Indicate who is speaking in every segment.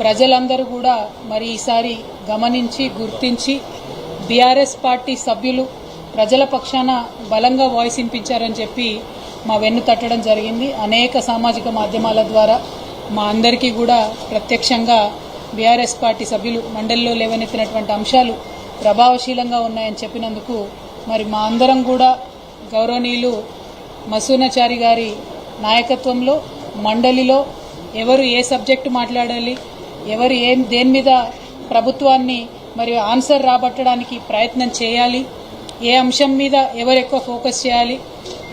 Speaker 1: ప్రజలందరూ కూడా మరి ఈసారి గమనించి గుర్తించి బీఆర్ఎస్ పార్టీ సభ్యులు ప్రజల పక్షాన బలంగా వాయిస్ వినిపించారని చెప్పి మా వెన్ను తట్టడం జరిగింది. అనేక సామాజిక మాధ్యమాల ద్వారా మా అందరికీ కూడా ప్రత్యక్షంగా బీఆర్ఎస్ పార్టీ సభ్యులు మండలిలో లేవనెత్తినటువంటి అంశాలు ప్రభావశీలంగా ఉన్నాయని చెప్పినందుకు మరి మా అందరం కూడా గౌరవనీయులు మసూనాచారి గారి నాయకత్వంలో మండలిలో ఎవరు ఏ సబ్జెక్టు మాట్లాడాలి ఎవరు ఏం దేని మీద ప్రభుత్వాన్ని మరి ఆన్సర్ రాబట్టడానికి ప్రయత్నం చేయాలి? ఏ అంశం మీద ఎవరు ఎక్కువ ఫోకస్ చేయాలి?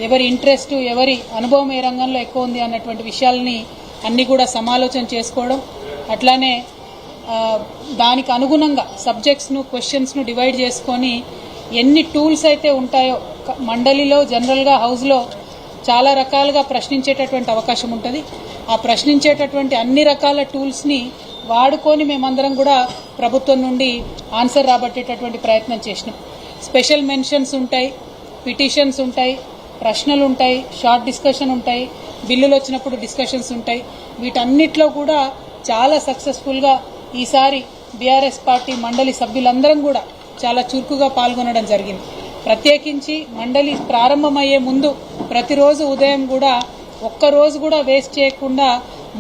Speaker 1: ఎవరి ఇంట్రెస్ట్ ఎవరి అనుభవం ఏ రంగంలో ఎక్కువ ఉంది అన్నటువంటి విషయాలని అన్నీ కూడా సమాలోచన చేసుకోవడం. అట్లానే దానికి అనుగుణంగా సబ్జెక్ట్స్ను క్వశ్చన్స్ను డివైడ్ చేసుకొని ఎన్ని టూల్స్ అయితే ఉంటాయో మండలిలో జనరల్గా హౌస్లో చాలా రకాలుగా ప్రశ్నించేటటువంటి అవకాశం ఉంటుంది. ఆ ప్రశ్నించేటటువంటి అన్ని రకాల టూల్స్ని వాడుకొని మేమందరం కూడా ప్రభుత్వం నుండి ఆన్సర్ రాబట్టేటటువంటి ప్రయత్నం చేసినాం. స్పెషల్ మెన్షన్స్ ఉంటాయి పిటిషన్స్ ఉంటాయి ప్రశ్నలు ఉంటాయి షార్ట్ డిస్కషన్ ఉంటాయి బిల్లులు వచ్చినప్పుడు డిస్కషన్స్ ఉంటాయి. వీటన్నిటిలో కూడా చాలా సక్సెస్ఫుల్గా ఈసారి బీఆర్ఎస్ పార్టీ మండలి సభ్యులందరం కూడా చాలా చురుకుగా పాల్గొనడం జరిగింది. ప్రత్యేకించి మండలి ప్రారంభమయ్యే ముందు ప్రతిరోజు ఉదయం కూడా ఒక్క రోజు కూడా వేస్ట్ చేయకుండా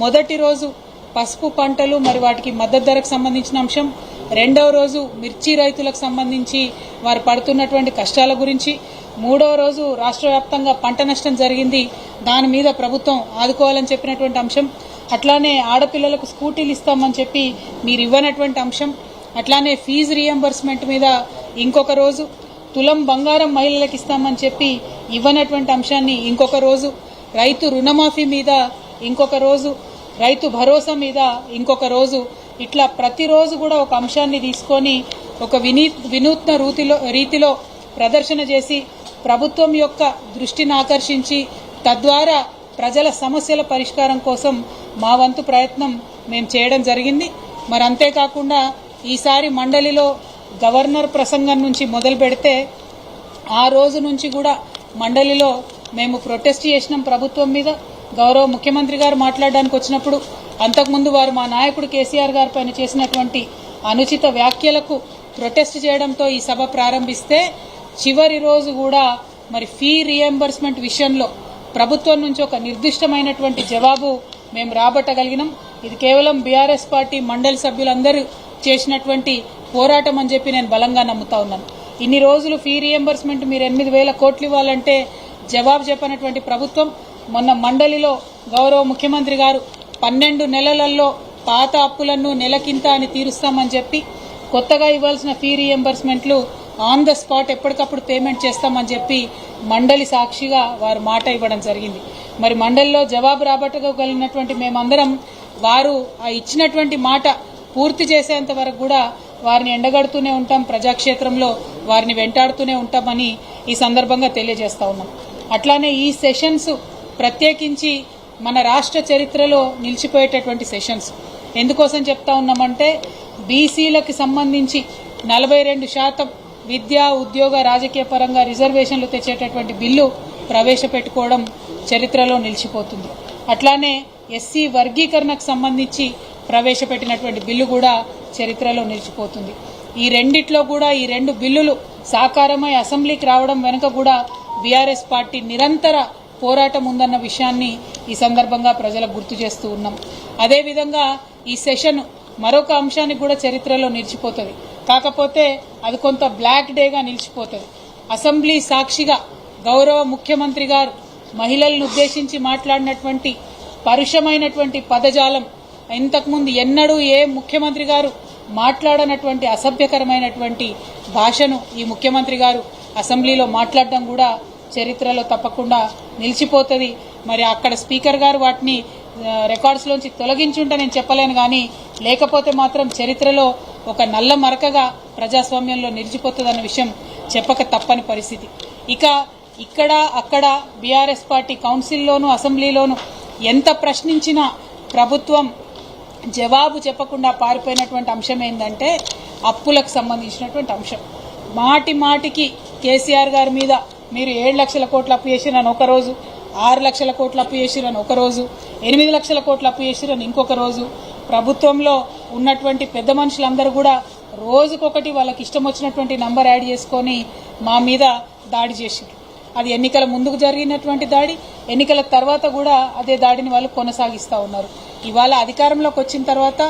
Speaker 1: మొదటి రోజు పసుపు పంటలు మరి వాటికి మద్దతు ధరకు సంబంధించిన అంశం. రెండవ రోజు మిర్చి రైతులకు సంబంధించి వారు పడుతున్నటువంటి కష్టాల గురించి. మూడవ రోజు రాష్ట్ర వ్యాప్తంగా పంట నష్టం జరిగింది. దాని మీద ప్రభుత్వం ఆదుకోవాలని చెప్పినటువంటి అంశం. అట్లానే ఆడపిల్లలకు స్కూటీలు ఇస్తామని చెప్పి మీరు ఇవ్వనటువంటి అంశం. అట్లానే ఫీజు రియంబర్స్మెంట్ మీద ఇంకొక రోజు. తులం బంగారం మహిళలకు ఇస్తామని చెప్పి ఇవ్వనటువంటి అంశాన్ని ఇంకొక రోజు. రైతు రుణమాఫీ మీద ఇంకొక రోజు. రైతు భరోసా మీద ఇంకొక రోజు ఇట్లా ప్రతిరోజు కూడా ఒక అంశాన్ని తీసుకొని ఒక వినీ వినూత్న రీతిలో రీతిలో ప్రదర్శన చేసి ప్రభుత్వం యొక్క దృష్టిని ఆకర్షించి తద్వారా ప్రజల సమస్యల పరిష్కారం కోసం మా వంతు ప్రయత్నం మేము చేయడం జరిగింది. మరి అంతేకాకుండా ఈసారి మండలిలో గవర్నర్ ప్రసంగం నుంచి మొదలు పెడితే ఆ రోజు నుంచి కూడా మండలిలో మేము ప్రొటెస్ట్ చేసినాం ప్రభుత్వం మీద. గౌరవ ముఖ్యమంత్రి గారు మాట్లాడడానికి వచ్చినప్పుడు అంతకుముందు వారు మా నాయకుడు కేసీఆర్ గారి పైన చేసినటువంటి అనుచిత వ్యాఖ్యలకు ప్రొటెస్ట్ చేయడంతో ఈ సభ ప్రారంభిస్తే చివరి రోజు కూడా మరి ఫీ రియంబర్స్మెంట్ విషయంలో ప్రభుత్వం నుంచి ఒక నిర్దిష్టమైనటువంటి జవాబు మేము రాబట్టగలిగినాం. ఇది కేవలం బీఆర్ఎస్ పార్టీ మండలి సభ్యులందరూ చేసినటువంటి పోరాటం అని చెప్పి నేను బలంగా నమ్ముతా ఉన్నాను. ఇన్ని రోజులు ఫీ రియంబర్స్మెంట్ మీరు ఎనిమిది వేల కోట్లు ఇవ్వాలంటే జవాబు చెప్పనటువంటి ప్రభుత్వం మొన్న మండలిలో గౌరవ ముఖ్యమంత్రి గారు పన్నెండు నెలలలో పాత అప్పులను నెలకింత అని తీరుస్తామని చెప్పి కొత్తగా ఇవ్వాల్సిన ఫీ రీఎంబర్స్మెంట్లు ఆన్ ద స్పాట్ ఎప్పటికప్పుడు పేమెంట్ చేస్తామని చెప్పి మండలి సాక్షిగా వారు మాట ఇవ్వడం జరిగింది. మరి మండలిలో జవాబు రాబట్టగలిగినటువంటి మేమందరం వారు ఆ ఇచ్చినటువంటి మాట పూర్తి చేసేంత వరకు కూడా వారిని ఎండగడుతూనే ఉంటాం ప్రజాక్షేత్రంలో వారిని వెంటాడుతూనే ఉంటామని ఈ సందర్భంగా తెలియజేస్తా ఉన్నాం. అట్లానే ఈ సెషన్స్ ప్రత్యేకించి మన రాష్ట్ర చరిత్రలో నిలిచిపోయేటటువంటి సెషన్స్. ఎందుకోసం చెప్తా ఉన్నామంటే బీసీలకు సంబంధించి నలభై రెండు శాతం విద్యా ఉద్యోగ రాజకీయ పరంగా రిజర్వేషన్లు తెచ్చేటటువంటి బిల్లు ప్రవేశపెట్టుకోవడం చరిత్రలో నిలిచిపోతుంది. అట్లానే ఎస్సీ వర్గీకరణకు సంబంధించి ప్రవేశపెట్టినటువంటి బిల్లు కూడా చరిత్రలో నిలిచిపోతుంది. ఈ రెండిట్లో కూడా ఈ రెండు బిల్లులు సాకారమై అసెంబ్లీకి రావడం వెనుక కూడా బీఆర్ఎస్ పార్టీ నిరంతర పోరాటం ఉందన్న విషయాన్ని ఈ సందర్భంగా ప్రజలకు గుర్తు చేస్తూ ఉన్నాం. అదేవిధంగా ఈ సెషన్ మరొక అంశానికి కూడా చరిత్రలో నిలిచిపోతుంది. కాకపోతే అది కొంత బ్లాక్ డేగా నిలిచిపోతుంది. అసెంబ్లీ సాక్షిగా గౌరవ ముఖ్యమంత్రి గారు మహిళలను ఉద్దేశించి మాట్లాడినటువంటి పరుషమైనటువంటి పదజాలం ఇంతకుముందు ఎన్నడూ ఏ ముఖ్యమంత్రి గారు మాట్లాడనటువంటి అసభ్యకరమైనటువంటి భాషను ఈ ముఖ్యమంత్రి గారు అసెంబ్లీలో మాట్లాడడం కూడా చరిత్రలో తప్పకుండా నిలిచిపోతుంది. మరి అక్కడ స్పీకర్ గారు వాటిని రికార్డ్స్లోంచి తొలగించుంటే నేను చెప్పలేను కానీ లేకపోతే మాత్రం చరిత్రలో ఒక నల్ల మరకగా ప్రజాస్వామ్యంలో నిలిచిపోతుందన్న విషయం చెప్పక తప్పని పరిస్థితి. ఇక ఇక్కడ అక్కడ బీఆర్ఎస్ పార్టీ కౌన్సిల్లోను అసెంబ్లీలోను ఎంత ప్రశ్నించినా ప్రభుత్వం జవాబు చెప్పకుండా పారిపోయినటువంటి అంశం ఏంటంటే అప్పులకు సంబంధించినటువంటి అంశం. మాటి మాటికి కేసీఆర్ గారి మీద మీరు ఏడు లక్షల కోట్లు అప్పు చేసిరని ఒక రోజు ఆరు లక్షల కోట్లు అప్పు చేసిరని ఒక రోజు ఎనిమిది లక్షల కోట్లు అప్పు చేసిరని ఇంకొక రోజు. ప్రభుత్వంలో ఉన్నటువంటి పెద్ద మనుషులందరూ కూడా రోజుకొకటి వాళ్ళకి ఇష్టం వచ్చినటువంటి నంబర్ యాడ్ చేసుకొని మా మీద దాడి చేసిరు అది ఎన్నికల ముందుకు జరిగినటువంటి దాడి ఎన్నికల తర్వాత కూడా అదే దాడిని వాళ్ళు కొనసాగిస్తూ ఉన్నారు. ఇవాళ అధికారంలోకి వచ్చిన తర్వాత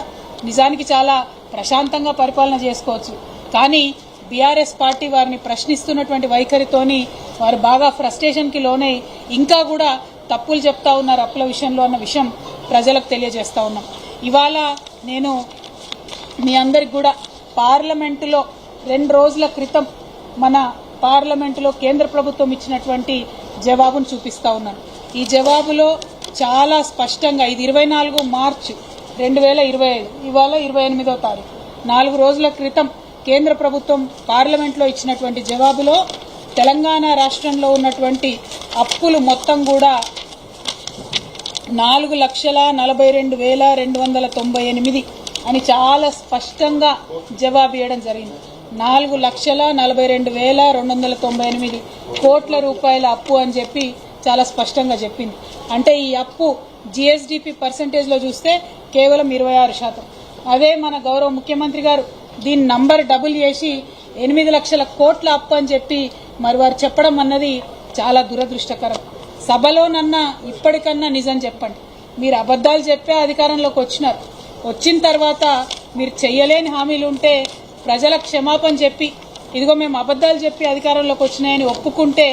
Speaker 1: నిజానికి చాలా ప్రశాంతంగా పరిపాలన చేసుకోవచ్చు. కానీ బీఆర్ఎస్ పార్టీ వారిని ప్రశ్నిస్తున్నటువంటి వైఖరితోని వారు బాగా ఫ్రస్ట్రేషన్కి లోనై ఇంకా కూడా తప్పులు చెప్తా ఉన్నారు అప్పుల విషయంలో అన్న విషయం ప్రజలకు తెలియజేస్తా ఉన్నాం. ఇవాళ నేను మీ అందరికి కూడా పార్లమెంటులో రెండు రోజుల క్రితం మన పార్లమెంటులో కేంద్ర ప్రభుత్వం ఇచ్చినటువంటి జవాబును చూపిస్తా ఉన్నాను. ఈ జవాబులో చాలా స్పష్టంగా ఇది ఇరవై నాలుగు మార్చి రెండు వేల ఇరవై ఐదు ఇవాళ ఇరవై ఎనిమిదో తారీఖు. నాలుగు రోజుల క్రితం కేంద్ర ప్రభుత్వం పార్లమెంట్లో ఇచ్చినటువంటి జవాబులో తెలంగాణ రాష్ట్రంలో ఉన్నటువంటి అప్పులు మొత్తం కూడా నాలుగు లక్షల నలభై రెండు వేల రెండు వందల తొంభై ఎనిమిది అని చాలా స్పష్టంగా జవాబు ఇవ్వడం జరిగింది. నాలుగు లక్షల నలభై రెండు వేల రెండు వందల తొంభై ఎనిమిది కోట్ల రూపాయల అప్పు అని చెప్పి చాలా స్పష్టంగా చెప్పింది. అంటే ఈ అప్పు జిఎస్డిపి పర్సంటేజ్లో చూస్తే కేవలం ఇరవై ఆరు శాతం. అదే మన గౌరవ ముఖ్యమంత్రి గారు దీని నంబర్ డబుల్ చేసి ఎనిమిది లక్షల కోట్లు అప్పు అని చెప్పి మరి వారు చెప్పడం అన్నది చాలా దురదృష్టకరం. సభలోనన్నా ఇప్పటికన్నా నిజం చెప్పండి. మీరు అబద్ధాలు చెప్పే అధికారంలోకి వచ్చినారు. వచ్చిన తర్వాత మీరు చెయ్యలేని హామీలు ఉంటే ప్రజల క్షమాపణ చెప్పి ఇదిగో మేము అబద్ధాలు చెప్పి అధికారంలోకి వచ్చినాయని ఒప్పుకుంటే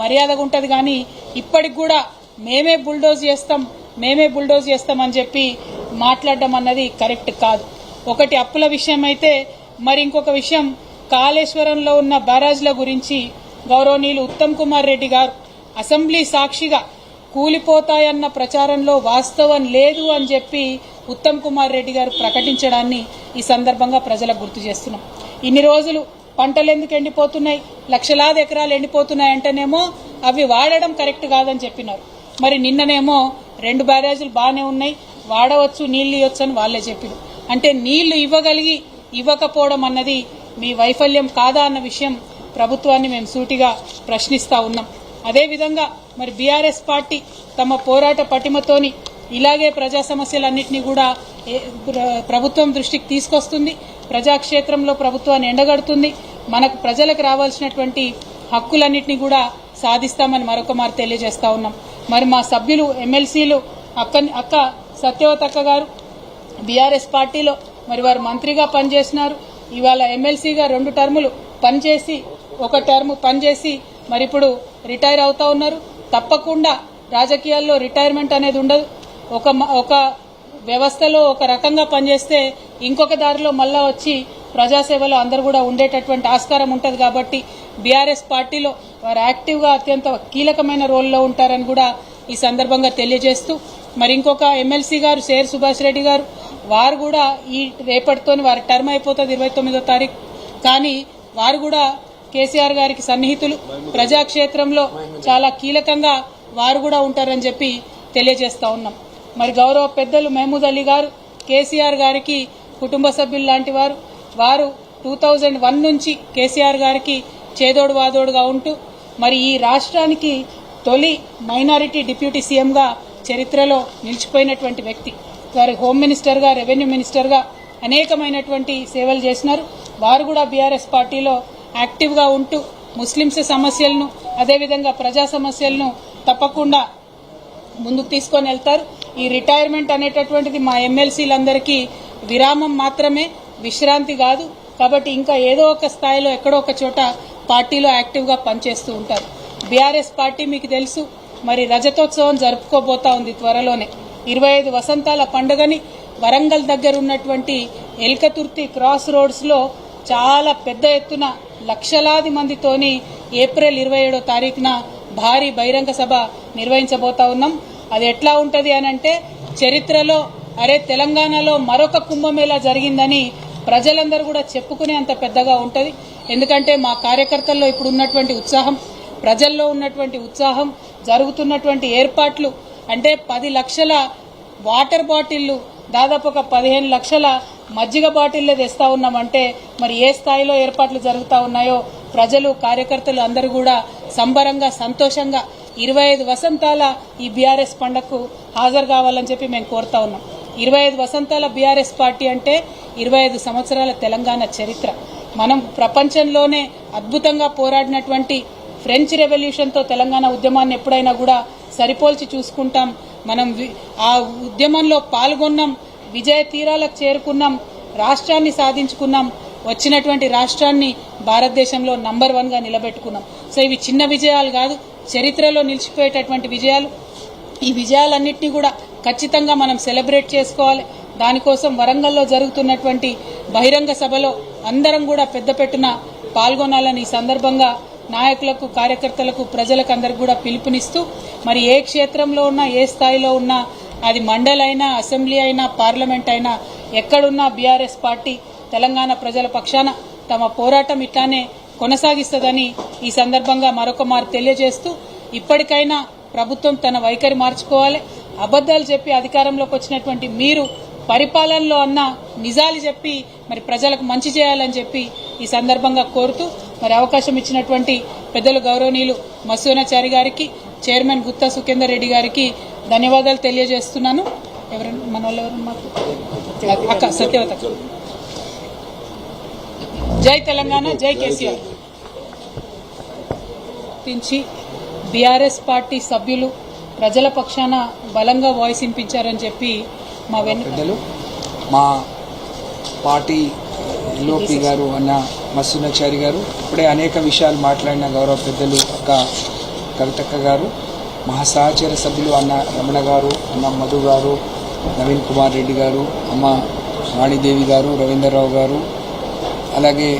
Speaker 1: మర్యాదగా ఉంటుంది కానీ ఇప్పటికి కూడా మేమే బుల్డోజ్ చేస్తాం మేమే బుల్డోజ్ చేస్తామని చెప్పి మాట్లాడడం అన్నది కరెక్ట్ కాదు. ఒకటి అప్పుల విషయం అయితే మరి ఇంకొక విషయం కాళేశ్వరంలో ఉన్న బ్యారాజ్ల గురించి గౌరవనీయులు ఉత్తమ్ కుమార్ రెడ్డి గారు అసెంబ్లీ సాక్షిగా కూలిపోతాయన్న ప్రచారంలో వాస్తవం లేదు అని చెప్పి ఉత్తమ్ కుమార్ రెడ్డి గారు ప్రకటించడాన్ని ఈ సందర్భంగా ప్రజలకు గుర్తు చేస్తున్నాం. ఇన్ని రోజులు పంటలు ఎందుకు ఎండిపోతున్నాయి? లక్షలాది ఎకరాలు ఎండిపోతున్నాయి అంటేనేమో అవి వాడడం కరెక్ట్ కాదని చెప్పినారు. మరి నిన్ననేమో రెండు బ్యారేజీలు బాగానే ఉన్నాయి. వాడవచ్చు నీళ్ళు ఇవ్వచ్చు అని వాళ్ళే చెప్పినారు. అంటే నీళ్ళు ఇవ్వగలిగి ఇవ్వకపోవడం అన్నది మీ వైఫల్యం కాదా అన్న విషయం ప్రభుత్వాన్ని మేము సూటిగా ప్రశ్నిస్తా ఉన్నాం. అదేవిధంగా మరి బీఆర్ఎస్ పార్టీ తమ పోరాట పటిమతోని ఇలాగే ప్రజా సమస్యలన్నింటినీ కూడా ప్రభుత్వం దృష్టికి తీసుకొస్తుంది. ప్రజాక్షేత్రంలో ప్రభుత్వాన్ని ఎండగడుతుంది. మనకు ప్రజలకు రావాల్సినటువంటి హక్కులన్నింటినీ కూడా సాధిస్తామని మరొక మారు తెలియజేస్తా ఉన్నాం. మరి మా సభ్యులు ఎమ్మెల్సీలు అక్క అక్క సత్యవతక్క గారు బీఆర్ఎస్ పార్టీలో మరి వారు మంత్రిగా పనిచేసినారు. ఇవాళ ఎమ్మెల్సీగా రెండు టర్ములు పనిచేసి ఒక టర్మ్ పనిచేసి మరి ఇప్పుడు రిటైర్ అవుతా ఉన్నారు. తప్పకుండా రాజకీయాల్లో రిటైర్మెంట్ అనేది ఉండదు. ఒక ఒక వ్యవస్థలో ఒక రకంగా పనిచేస్తే ఇంకొక దారిలో మళ్ళా వచ్చి ప్రజాసేవలో అందరూ కూడా ఉండేటటువంటి ఆస్కారం ఉంటుంది కాబట్టి బీఆర్ఎస్ పార్టీలో వారు యాక్టివ్గా అత్యంత కీలకమైన రోల్లో ఉంటారని కూడా ఈ సందర్భంగా తెలియజేస్తూ మరి ఇంకొక ఎమ్మెల్సీ గారు సేర్ సుభాష్ రెడ్డి గారు వారు కూడా ఈ రేపటితోని వారి టర్మ్ అయిపోతుంది ఇరవై తొమ్మిదో తారీఖు. కానీ వారు కూడా కేసీఆర్ గారికి సన్నిహితులు. ప్రజాక్షేత్రంలో చాలా కీలకంగా వారు కూడా ఉంటారని చెప్పి తెలియజేస్తా ఉన్నాం. మరి గౌరవ పెద్దలు మహమూద్ అలీ గారు కేసీఆర్ గారికి కుటుంబ సభ్యులు లాంటి వారు. వారు టూ థౌజండ్ వన్ నుంచి కేసీఆర్ గారికి చేదోడు వాదోడుగా ఉంటూ మరి ఈ రాష్ట్రానికి తొలి మైనారిటీ డిప్యూటీ సీఎంగా చరిత్రలో నిలిచిపోయినటువంటి వ్యక్తి. వారి హోమ్ మినిస్టర్గా రెవెన్యూ మినిస్టర్గా అనేకమైనటువంటి సేవలు చేసినారు. వారు కూడా బీఆర్ఎస్ పార్టీలో యాక్టివ్గా ఉంటూ ముస్లింస్ సమస్యలను అదేవిధంగా ప్రజా సమస్యలను తప్పకుండా ముందుకు తీసుకొని వెళ్తారు. ఈ రిటైర్మెంట్ అనేటటువంటిది మా ఎమ్మెల్సీలందరికీ విరామం మాత్రమే విశ్రాంతి కాదు. కాబట్టి ఇంకా ఏదో ఒక స్థాయిలో ఎక్కడో ఒక చోట పార్టీలో యాక్టివ్గా పనిచేస్తూ ఉంటారు. బీఆర్ఎస్ పార్టీ మీకు తెలుసు. మరి రజతోత్సవం జరుపుకోబోతా ఉంది త్వరలోనే. ఇరవై ఐదు వసంతాల పండుగని వరంగల్ దగ్గర ఉన్నటువంటి ఎల్కతుర్తి క్రాస్ రోడ్స్లో చాలా పెద్ద ఎత్తున లక్షలాది మందితోని ఏప్రిల్ ఇరవై ఏడో తారీఖున భారీ బహిరంగ సభ నిర్వహించబోతా ఉన్నాం. అది ఎట్లా ఉంటుంది అని అంటే చరిత్రలో అరే తెలంగాణలో మరొక కుంభమేళా జరిగిందని ప్రజలందరూ కూడా చెప్పుకునే అంత పెద్దగా ఉంటుంది. ఎందుకంటే మా కార్యకర్తల్లో ఇప్పుడు ఉన్నటువంటి ఉత్సాహం ప్రజల్లో ఉన్నటువంటి ఉత్సాహం జరుగుతున్నటువంటి ఏర్పాట్లు అంటే పది లక్షల వాటర్ బాటిళ్ళు దాదాపు ఒక పదిహేను లక్షల మజ్జిగ బాటిల్లే తెస్తా ఉన్నామంటే మరి ఏ స్థాయిలో ఏర్పాట్లు జరుగుతూ ఉన్నాయో ప్రజలు కార్యకర్తలు అందరూ కూడా సంబరంగా సంతోషంగా ఇరవై ఐదు వసంతాల ఈ బీఆర్ఎస్ పండగకు హాజరు కావాలని చెప్పి మేము కోరుతా ఉన్నాం. ఇరవై ఐదు వసంతాల బీఆర్ఎస్ పార్టీ అంటే ఇరవై ఐదు సంవత్సరాల తెలంగాణ చరిత్ర. మనం ప్రపంచంలోనే అద్భుతంగా పోరాడినటువంటి ఫ్రెంచ్ రెవల్యూషన్తో తెలంగాణ ఉద్యమాన్ని ఎప్పుడైనా కూడా సరిపోల్చి చూసుకుంటాం. మనం వి- ఆ ఉద్యమంలో పాల్గొన్నాం విజయ తీరాలకు చేరుకున్నాం రాష్ట్రాన్ని సాధించుకున్నాం వచ్చినటువంటి రాష్ట్రాన్ని భారతదేశంలో నంబర్ వన్గా నిలబెట్టుకున్నాం. సో ఇవి చిన్న విజయాలు కాదు చరిత్రలో నిలిచిపోయేటటువంటి విజయాలు. ఈ విజయాలన్నింటినీ కూడా ఖచ్చితంగా మనం సెలబ్రేట్ చేసుకోవాలి. దానికోసం వరంగల్లో జరుగుతున్నటువంటి బహిరంగ సభలో అందరం కూడా పెద్ద పెట్టున పాల్గొనాలని ఈ సందర్భంగా నాయకులకు కార్యకర్తలకు ప్రజలకు అందరికి కూడా పిలుపునిస్తూ మరి ఏ క్షేత్రంలో ఉన్నా ఏ స్థాయిలో ఉన్నా అది మండల్ అయినా అసెంబ్లీ అయినా పార్లమెంట్ అయినా ఎక్కడున్నా బీఆర్ఎస్ పార్టీ తెలంగాణ ప్రజల పక్షాన తమ పోరాటం ఇట్లానే కొనసాగిస్తుందని ఈ సందర్భంగా మరొక మారు తెలియజేస్తూ ఇప్పటికైనా ప్రభుత్వం తన వైఖరి మార్చుకోవాలి. అబద్దాలు చెప్పి అధికారంలోకి వచ్చినటువంటి మీరు పరిపాలనలో అన్న నిజాలు చెప్పి మరి ప్రజలకు మంచి చేయాలని చెప్పి ఈ సందర్భంగా కోరుతూ మరి అవకాశం ఇచ్చినటువంటి పెద్దలు గౌరవనీయులు మసూనాచారి గారికి చైర్మన్ గుత్తా సుఖేందర్ రెడ్డి గారికి ధన్యవాదాలు తెలియజేస్తున్నాను. ఎవరైనా మన వాళ్ళు అక్క సత్యవత. జై తెలంగాణ జై కేసీఆర్. గుర్తించి బీఆర్ఎస్ పార్టీ సభ్యులు ప్రజల పక్షాన బలంగా వాయిస్ వినిపించారని చెప్పి మా వెన్ను
Speaker 2: మా పార్టీ ఎల్ఓపి గారు అన్న మస్సునాచారి గారు. ఇప్పుడే అనేక విషయాలు మాట్లాడిన గౌరవ పెద్దలు అక్క కవితక్క గారు మహాసహచర సభ్యులు అన్న రమణ గారు అన్న మధు గారు నవీన్ కుమార్ రెడ్డి గారు అమ్మ వాణిదేవి గారు రవీంద్రరావు గారు అలాగే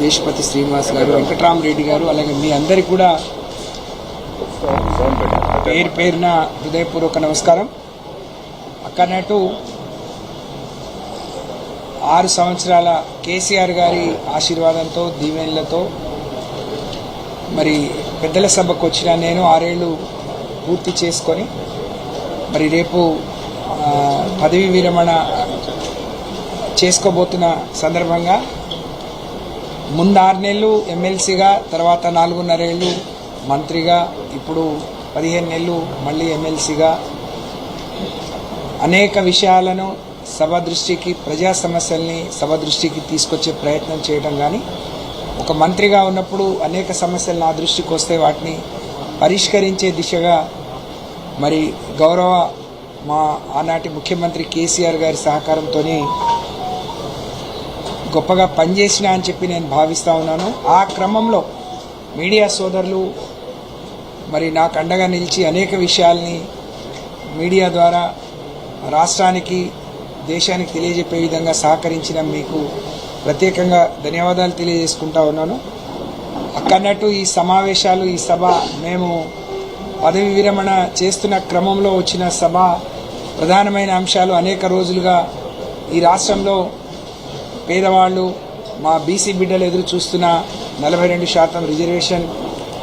Speaker 2: దేశపతి శ్రీనివాస్ గారు వెంకట్రామరెడ్డి గారు అలాగే మీ అందరికి కూడా పేరు పేరున హృదయపూర్వక నమస్కారం. అక్కడట్టు ఆరు సంవత్సరాల కేసీఆర్ గారి ఆశీర్వాదంతో దీవెనలతో మరి పెద్దల సభకు వచ్చిన నేను ఆరేళ్ళు పూర్తి చేసుకొని మరి రేపు పదవి విరమణ చేసుకోబోతున్న సందర్భంగా ముందు ఆరు నెలలు ఎమ్మెల్సీగా తర్వాత నాలుగున్నరేళ్ళు మంత్రిగా ఇప్పుడు పదిహేను నెలలు మళ్ళీ ఎమ్మెల్సీగా. అనేక విషయాలను సభ దృష్టికి ప్రజా సమస్యల్ని సభ దృష్టికి తీసుకొచ్చే ప్రయత్నం చేయడం కానీ ఒక మంత్రిగా ఉన్నప్పుడు అనేక సమస్యలు నా దృష్టికి వస్తే వాటిని పరిష్కరించే దిశగా మరి గౌరవ మా ఆనాటి ముఖ్యమంత్రి కేసీఆర్ గారి సహకారంతో గొప్పగా పనిచేసిన అని చెప్పి నేను భావిస్తూ ఉన్నాను. ఆ క్రమంలో మీడియా సోదరులు మరి నాకు అండగా నిలిచి అనేక విషయాల్ని మీడియా ద్వారా రాష్ట్రానికి దేశానికి తెలియజెప్పే విధంగా సహకరించిన మీకు ప్రత్యేకంగా ధన్యవాదాలు తెలియజేసుకుంటా ఉన్నాను. అక్కడ ఈ సమావేశాలు ఈ సభ మేము పదవి విరమణ చేస్తున్న క్రమంలో వచ్చిన సభ ప్రధానమైన అంశాలు అనేక రోజులుగా ఈ రాష్ట్రంలో పేదవాళ్ళు మా బీసీ బిడ్డలు ఎదురు చూస్తున్న నలభై రెండు శాతం రిజర్వేషన్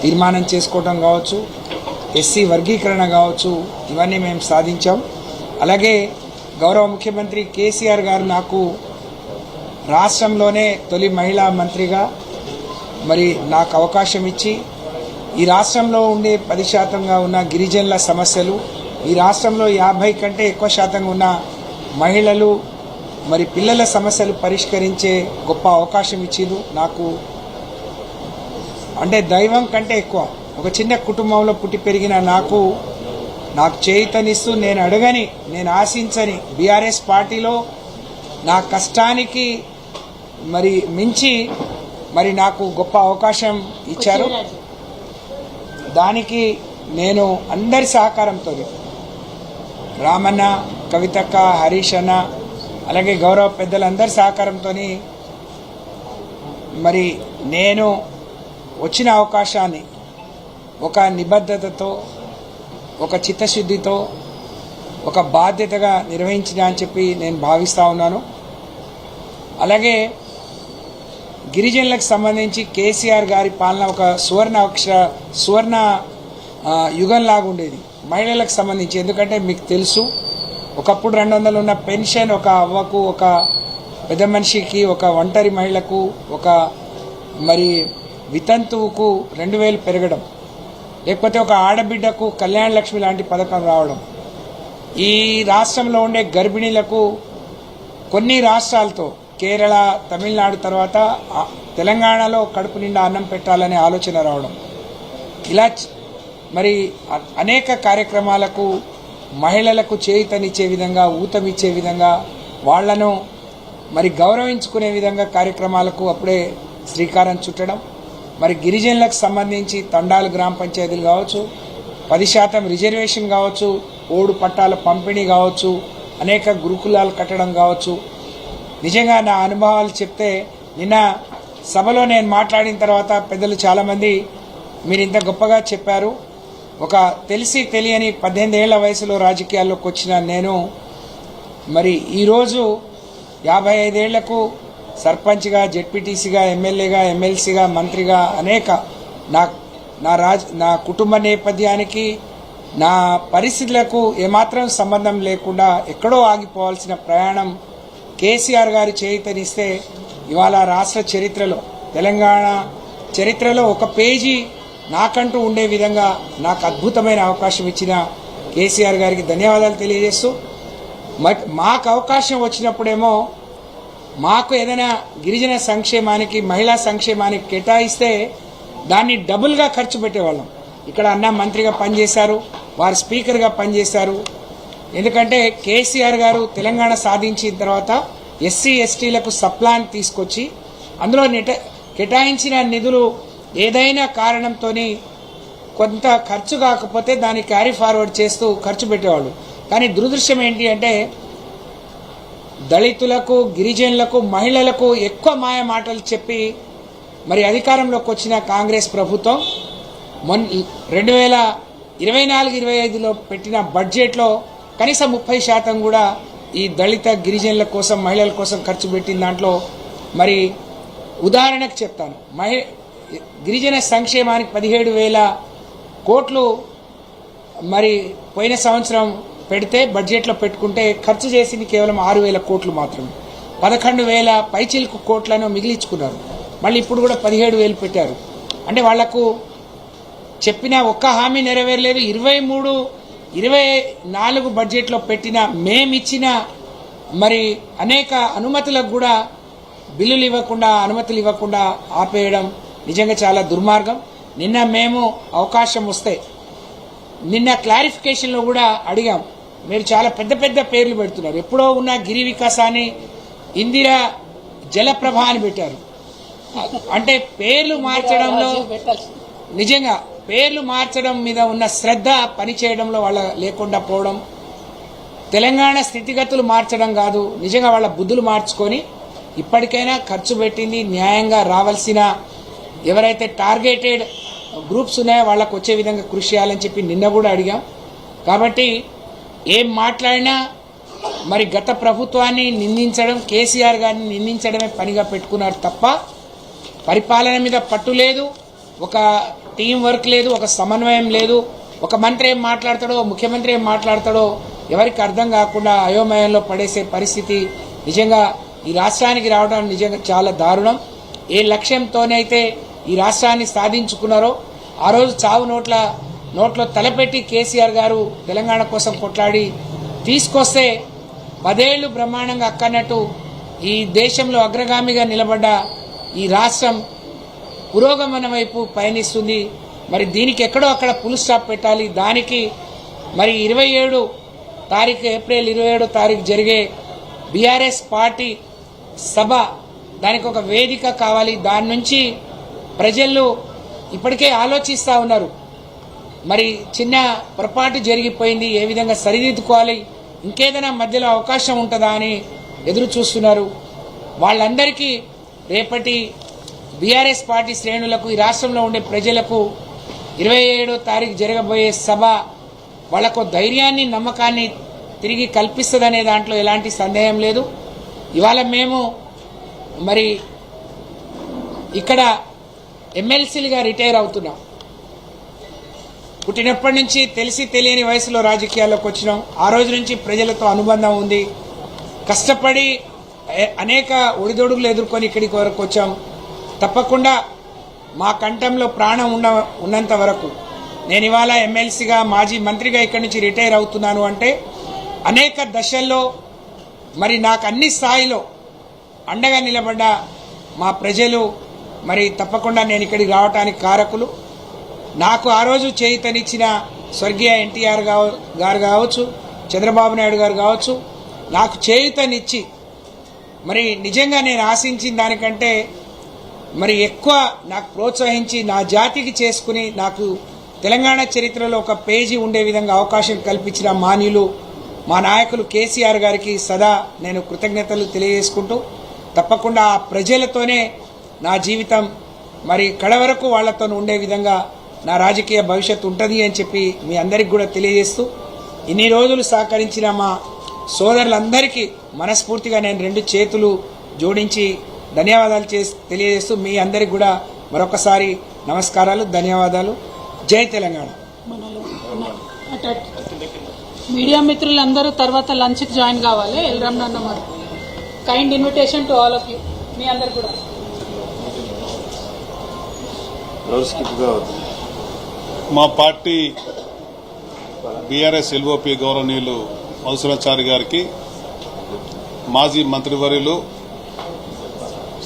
Speaker 2: తీర్మానం చేసుకోవడం కావచ్చు ఎస్సీ వర్గీకరణ కావచ్చు ఇవన్నీ మేము సాధించాం. అలాగే గౌరవ ముఖ్యమంత్రి కేసీఆర్ గారు నాకు రాష్ట్రంలోనే తొలి మహిళా మంత్రిగా మరి నాకు అవకాశం ఇచ్చి ఈ రాష్ట్రంలో ఉండే పది శాతంగా ఉన్న గిరిజనుల సమస్యలు ఈ రాష్ట్రంలో యాభై కంటే ఎక్కువ శాతంగా ఉన్న మహిళలు మరి పిల్లల సమస్యలు పరిష్కరించే గొప్ప అవకాశం ఇచ్చింది నాకు అంటే దైవం కంటే ఎక్కువ ఒక చిన్న కుటుంబంలో పుట్టి పెరిగిన నాకు నాకు చేయితనిస్తూ నేను అడగని నేను ఆశించని బీఆర్ఎస్ పార్టీలో నా కష్టానికి మరి మించి మరి నాకు గొప్ప అవకాశం ఇచ్చారు. దానికి నేను అందరి సహకారంతో రామన్న కవితక్క హరీష్ అన్న అలాగే గౌరవ పెద్దలందరి సహకారంతో మరి నేను వచ్చిన అవకాశాన్ని ఒక నిబద్ధతతో ఒక చిత్తశుద్ధితో ఒక బాధ్యతగా నిర్వహించిన అని చెప్పి నేను భావిస్తూ ఉన్నాను. అలాగే గిరిజనులకు సంబంధించి కేసీఆర్ గారి పాలన ఒక సువర్ణ అక్షర సువర్ణ యుగంలాగా ఉండేది. మహిళలకు సంబంధించి ఎందుకంటే మీకు తెలుసు ఒకప్పుడు రెండు వందలు ఉన్న పెన్షన్ ఒక అవ్వకు ఒక పెద్ద మనిషికి ఒక ఒంటరి మహిళకు ఒక మరి వితంతువుకు రెండు వేలు పెరగడం. లేకపోతే ఒక ఆడబిడ్డకు కళ్యాణ లక్ష్మి లాంటి పథకం రావడం. ఈ రాష్ట్రంలో ఉండే గర్భిణీలకు కొన్ని రాష్ట్రాలతో కేరళ తమిళనాడు తర్వాత తెలంగాణలో కడుపు నిండా అన్నం పెట్టాలనే ఆలోచన రావడం. ఇలా మరి అ- అనేక కార్యక్రమాలకు మహిళలకు చేయుతనిచ్చే విధంగా ఊతమిచ్చే విధంగా వాళ్ళను మరి గౌరవించుకునే విధంగా కార్యక్రమాలకు అప్పుడే శ్రీకారం చుట్టడం. మరి గిరిజనులకు సంబంధించి తండాలు గ్రామ పంచాయతీలు కావచ్చు పది శాతం రిజర్వేషన్ కావచ్చు ఓడు పట్టాల పంపిణీ కావచ్చు అనేక గురుకులాలు కట్టడం కావచ్చు. నిజంగా నా అనుభవాలు చెప్తే నిన్న సభలో నేను మాట్లాడిన తర్వాత పెద్దలు చాలామంది మీరు ఇంత గొప్పగా చెప్పారు. ఒక తెలిసి తెలియని పద్దెనిమిది ఏళ్ళ వయసులో రాజకీయాల్లోకి వచ్చిన నేను మరి ఈరోజు యాభై ఐదేళ్ళకు సర్పంచ్గా జెడ్పీటీసీగా ఎమ్మెల్యేగా ఎమ్మెల్సీగా మంత్రిగా అనేక నా నా రాజ్ నా కుటుంబ నేపథ్యానికి నా పరిస్థితులకు ఏమాత్రం సంబంధం లేకుండా ఎక్కడో ఆగిపోవాల్సిన ప్రయాణం కేసీఆర్ గారు చేయితనిస్తే ఇవాళ రాష్ట్ర చరిత్రలో తెలంగాణ చరిత్రలో ఒక పేజీ నాకంటూ ఉండే విధంగా నాకు అద్భుతమైన అవకాశం ఇచ్చిన కేసీఆర్ గారికి ధన్యవాదాలు తెలియజేస్తూ మాకు అవకాశం వచ్చినప్పుడేమో మాకు ఏదైనా గిరిజన సంక్షేమానికి మహిళా సంక్షేమానికి కేటాయిస్తే దాన్ని డబుల్గా ఖర్చు పెట్టేవాళ్ళం. ఇక్కడ అన్న మంత్రిగా పనిచేశారు వారు స్పీకర్గా పనిచేశారు. ఎందుకంటే కేసీఆర్ గారు తెలంగాణ సాధించిన తర్వాత ఎస్సీ ఎస్టీలకు సప్లాన్ తీసుకొచ్చి అందులో కేటాయించిన నిధులు ఏదైనా కారణంతో కొంత ఖర్చు కాకపోతే దాన్ని క్యారీ ఫార్వర్డ్ చేస్తూ ఖర్చు పెట్టేవాళ్ళు. కానీ దురదృష్టం ఏంటి అంటే దళితులకు గిరిజనులకు మహిళలకు ఎక్కువ మాయ మాటలు చెప్పి మరి అధికారంలోకి వచ్చిన కాంగ్రెస్ ప్రభుత్వం మొన్ రెండు వేల ఇరవై నాలుగు ఇరవై ఐదులో పెట్టిన బడ్జెట్లో కనీసం ముప్పై శాతం కూడా ఈ దళిత గిరిజనుల కోసం మహిళల కోసం ఖర్చు పెట్టిన దాంట్లో మరి ఉదాహరణకు చెప్తాను. మహి గిరిజన సంక్షేమానికి పదిహేడు వేల కోట్లు మరి పోయిన సంవత్సరం పెడితే బడ్జెట్లో పెట్టుకుంటే ఖర్చు చేసింది కేవలం ఆరు వేల కోట్లు మాత్రమే. పదకొండు వేల పైచిలుకు కోట్లను మిగిలించుకున్నారు. మళ్ళీ ఇప్పుడు కూడా పదిహేడు వేలు పెట్టారు. అంటే వాళ్ళకు చెప్పిన ఒక్క హామీ నెరవేరలేదు. ఇరవై మూడు ఇరవై నాలుగు బడ్జెట్లో పెట్టిన మేమిచ్చిన మరి అనేక అనుమతులకు కూడా బిల్లులు ఇవ్వకుండా అనుమతులు ఇవ్వకుండా ఆపేయడం నిజంగా చాలా దుర్మార్గం. నిన్న మేము అవకాశం వస్తే నిన్న క్లారిఫికేషన్లో కూడా అడిగాం. మీరు చాలా పెద్ద పెద్ద పేర్లు పెడుతున్నారు. ఎప్పుడో ఉన్న గిరి వికాసాన్ని ఇందిరా జలప్రభ అని పెట్టారు. అంటే పేర్లు మార్చడంలో నిజంగా పేర్లు మార్చడం మీద ఉన్న శ్రద్ధ పనిచేయడంలో వాళ్ళ లేకుండా పోవడం తెలంగాణ స్థితిగతులు మార్చడం కాదు నిజంగా వాళ్ళ బుద్ధులు మార్చుకొని ఇప్పటికైనా ఖర్చు పెట్టింది న్యాయంగా రావాల్సిన ఎవరైతే టార్గెటెడ్ గ్రూప్స్ ఉన్నాయో వాళ్ళకు వచ్చే విధంగా కృషి చేయాలని చెప్పి నిన్న కూడా అడిగాం. కాబట్టి ఏం మాట్లాడినా మరి గత ప్రభుత్వాన్ని నిందించడం కేసీఆర్ గారిని నిందించడమే పనిగా పెట్టుకున్నారు తప్ప పరిపాలన మీద పట్టు లేదు ఒక టీం వర్క్ లేదు ఒక సమన్వయం లేదు. ఒక మంత్రి ఏం మాట్లాడతాడో ముఖ్యమంత్రి ఏం మాట్లాడతాడో ఎవరికి అర్థం కాకుండా అయోమయంలో పడేసే పరిస్థితి నిజంగా ఈ రాష్ట్రానికి రావడం నిజంగా చాలా దారుణం. ఏ లక్ష్యంతోనైతే ఈ రాష్ట్రాన్ని సాధించుకున్నారో ఆ రోజు చావు నోట్ల నోట్లో తలపెట్టి కేసీఆర్ గారు తెలంగాణ కోసం కొట్లాడి తీసుకొస్తే పదేళ్ళు బ్రహ్మాండంగా అక్కన్నట్టు ఈ దేశంలో అగ్రగామిగా నిలబడ్డ ఈ రాష్ట్రం పురోగమన వైపు పయనిస్తుంది. మరి దీనికి ఎక్కడో అక్కడ పులు స్టాప్ పెట్టాలి. దానికి మరి ఇరవై ఏడు తారీఖు ఏప్రిల్ ఇరవై ఏడో తారీఖు జరిగే బీఆర్ఎస్ పార్టీ సభ దానికి ఒక వేదిక కావాలి. దాని నుంచి ప్రజలు ఇప్పటికే ఆలోచిస్తూ ఉన్నారు. మరి చిన్న పొరపాటు జరిగిపోయింది ఏ విధంగా సరిదిద్దుకోవాలి ఇంకేదైనా మధ్యలో అవకాశం ఉంటుందా అని ఎదురు చూస్తున్నారు. వాళ్ళందరికీ రేపటి బీఆర్ఎస్ పార్టీ శ్రేణులకు ఈ రాష్ట్రంలో ఉండే ప్రజలకు ఇరవై ఏడో తారీఖు జరగబోయే సభ వాళ్ళకు ధైర్యాన్ని నమ్మకాన్ని తిరిగి కల్పిస్తుందనే దాంట్లో ఎలాంటి సందేహం లేదు. ఇవాళ మేము మరి ఇక్కడ ఎమ్మెల్సీలుగా రిటైర్ అవుతున్నాం. పుట్టినప్పటి నుంచి తెలిసి తెలియని వయసులో రాజకీయాల్లోకి వచ్చినాం. ఆ రోజు నుంచి ప్రజలతో అనుబంధం ఉంది. కష్టపడి అనేక ఒడిదొడుగులు ఎదుర్కొని ఇక్కడికి వరకు వచ్చాం. తప్పకుండా మా కంఠంలో ప్రాణం ఉన్న ఉన్నంత వరకు. నేను ఇవాళ ఎమ్మెల్సీగా మాజీ మంత్రిగా ఇక్కడి నుంచి రిటైర్ అవుతున్నాను అంటే అనేక దశల్లో మరి నాకు అన్ని స్థాయిలో అండగా నిలబడ్డ మా ప్రజలు మరి తప్పకుండా నేను ఇక్కడికి రావడానికి కారకులు. నాకు ఆ రోజు చేయితనిచ్చిన స్వర్గీయ ఎన్టీఆర్ గారు కావచ్చు చంద్రబాబు నాయుడు గారు కావచ్చు నాకు చేయుతనిచ్చి మరి నిజంగా నేను ఆశించిన దానికంటే మరి ఎక్కువ నాకు ప్రోత్సహించి నా జాతికి చేసుకుని నాకు తెలంగాణ చరిత్రలో ఒక పేజీ ఉండే విధంగా అవకాశం కల్పించిన మాన్యులు మా నాయకులు కేసీఆర్ గారికి సదా నేను కృతజ్ఞతలు తెలియజేసుకుంటూ తప్పకుండా ఆ ప్రజలతోనే నా జీవితం మరి కడవరకు వాళ్ళతో ఉండే విధంగా నా రాజకీయ భవిష్యత్తు ఉంటుంది అని చెప్పి మీ అందరికి కూడా తెలియజేస్తూ ఇన్ని రోజులు సహకరించిన మా సోదరులందరికీ మనస్ఫూర్తిగా నేను రెండు చేతులు జోడించి ధన్యవాదాలు చేసి తెలియజేస్తూ మీ అందరికి కూడా మరొకసారి నమస్కారాలు ధన్యవాదాలు. జై తెలంగాణ.
Speaker 1: మీడియా మిత్రులందరూ తర్వాత లంచ్కి జాయిన్ కావాలి. ఎల్రామ్ నాన్న మరి. Kind invitation to all of you. మీ అందరు కూడా.
Speaker 3: మా పార్టీ బీఆర్ఎస్ ఎల్ఓపి గౌరవనీయులు మధుసూరాచారి గారికి మాజీ మంత్రివర్యులు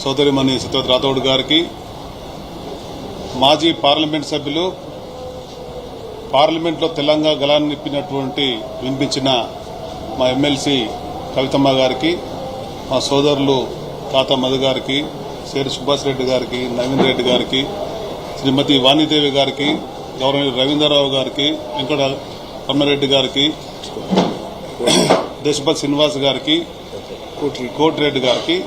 Speaker 3: సోదరిమణి సత్యవతి రాథోడ్ గారికి మాజీ పార్లమెంట్ సభ్యులు పార్లమెంట్లో తెలంగాణ గలాన్ని నిప్పినటువంటి వినిపించిన మా ఎమ్మెల్సీ కవితమ్మ గారికి మా సోదరులు తాత మధు గారికి శేరి సుభాష్ రెడ్డి గారికి నవీన్ రెడ్డి గారికి శ్రీమతి వాణిదేవి గారికి గౌరవనీయులు రవీంద్రరావు గారికి వెంకట రమణారెడ్డి గారికి దేశపతి శ్రీనివాస్ గారికి కోటిరెడ్డి గారికి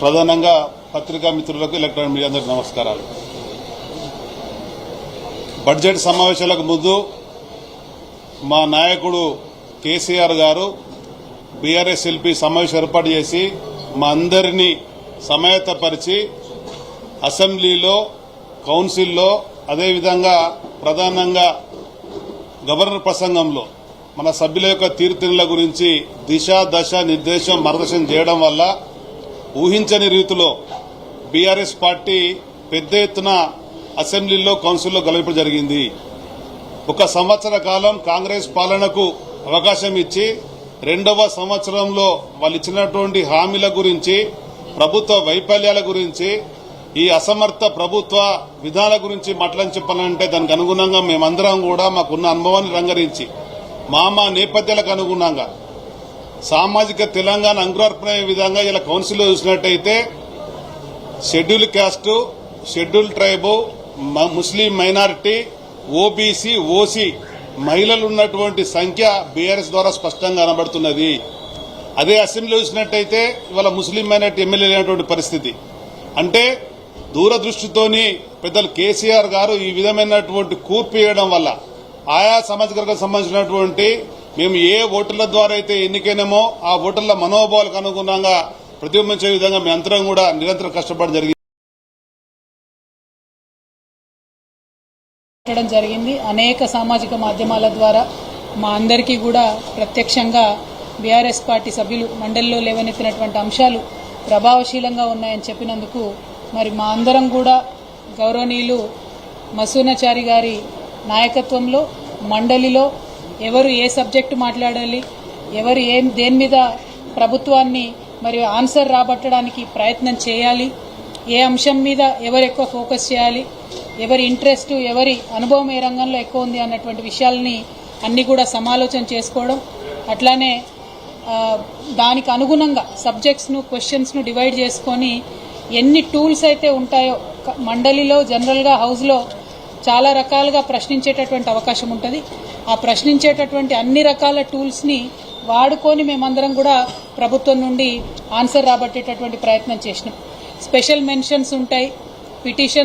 Speaker 3: ప్రధానంగా పత్రికా మిత్రులకు ఎలక్ట్రానిక్ మీడియా అందరికి నమస్కారాలు. బడ్జెట్ సమావేశాలకు ముందు మా నాయకుడు కేసీఆర్ గారు బీఆర్ఎస్ ఎల్పి సమావేశం ఏర్పాటు చేసి మా అందరినీ సమాయత్తపరిచి అసెంబ్లీలో కౌన్సిల్లో అదేవిధంగా ప్రధానంగా గవర్నర్ ప్రసంగంలో మన సభ్యుల యొక్క తీరుతెన్నుల గురించి దిశ దశ నిర్దేశం మార్గదర్శనం చేయడం వల్ల ఊహించని రీతిలో బీఆర్ఎస్ పార్టీ పెద్ద ఎత్తున అసెంబ్లీలో కౌన్సిల్లో గెలవడం జరిగింది. ఒక సంవత్సర కాలం కాంగ్రెస్ పాలనకు అవకాశం ఇచ్చి రెండవ సంవత్సరంలో వాళ్ళు ఇచ్చినటువంటి హామీల గురించి ప్రభుత్వ వైఫల్యాల గురించి ఈ అసమర్థ ప్రభుత్వ విధాల గురించి మాట్లాడి చెప్పాలంటే దానికి అనుగుణంగా మేమందరం కూడా మాకున్న అనుభవాన్ని రంగరించి మా మా నేపథ్యాలకు అనుగుణంగా సామాజిక తెలంగాణ అంకురార్పణ విధంగా ఇలా కౌన్సిల్లో చూసినట్టయితే schedule caste schedule tribe Muslim minority OBC OC మహిళలు ఉన్నటువంటి సంఖ్య బీఆర్ఎస్ ద్వారా స్పష్టంగా కనబడుతున్నది. అదే అసెంబ్లీ చూసినట్టయితే ఇవాళ ముస్లిం మైనార్టీ ఎమ్మెల్యే లేనటువంటి పరిస్థితి. అంటే దూరదృష్టితోని పెద్దలు కేసీఆర్ గారు ఈ విధమైనటువంటి కూర్పు వేయడం వల్ల ఆయా సామాజిక సంబంధించినటువంటి మేము ఏ ఓటర్ల ద్వారా అయితే ఎన్నికైనామో ఆ ఓటర్ల మనోభావాలకు అనుగుణంగా ప్రతిబింబించే విధంగా మీ అందరం కూడా నిరంతరం కష్టపడడం జరిగింది.
Speaker 1: జరిగింది. అనేక సామాజిక మాధ్యమాల ద్వారా మా అందరికీ కూడా ప్రత్యక్షంగా బీఆర్ఎస్ పార్టీ సభ్యులు మండలిలో లేవనెత్తినటువంటి అంశాలు ప్రభావశీలంగా ఉన్నాయని చెప్పినందుకు మరి మా అందరం కూడా గౌరవనీయులు మసూనాచారి గారి నాయకత్వంలో మండలిలో ఎవరు ఏ సబ్జెక్టు మాట్లాడాలి ఎవరు ఏం దేని మీద ప్రభుత్వాన్ని మరి ఆన్సర్ రాబట్టడానికి ప్రయత్నం చేయాలి ఏ అంశం మీద ఎవరు ఎక్కువ ఫోకస్ చేయాలి ఎవరి ఇంట్రెస్ట్ ఎవరి అనుభవం ఏ రంగంలో ఎక్కువ ఉంది అన్నటువంటి విషయాల్ని అన్ని కూడా సమాలోచన చేసుకోవడం అట్లానే దానికి అనుగుణంగా సబ్జెక్ట్స్ను క్వశ్చన్స్ను డివైడ్ చేసుకొని ఎన్ని టూల్స్ అయితే ఉంటాయో మండలిలో జనరల్గా హౌస్లో చాలా రకాలుగా ప్రశ్నించేటటువంటి అవకాశం ఉంటుంది. ఆ ప్రశ్నించేటటువంటి అన్ని రకాల టూల్స్ని వాడుకొని మేమందరం కూడా ప్రభుత్వం నుండి ఆన్సర్ రాబట్టేటటువంటి ప్రయత్నం చేసినాం. స్పెషల్ మెన్షన్స్ ఉంటాయి పిటిషన్స్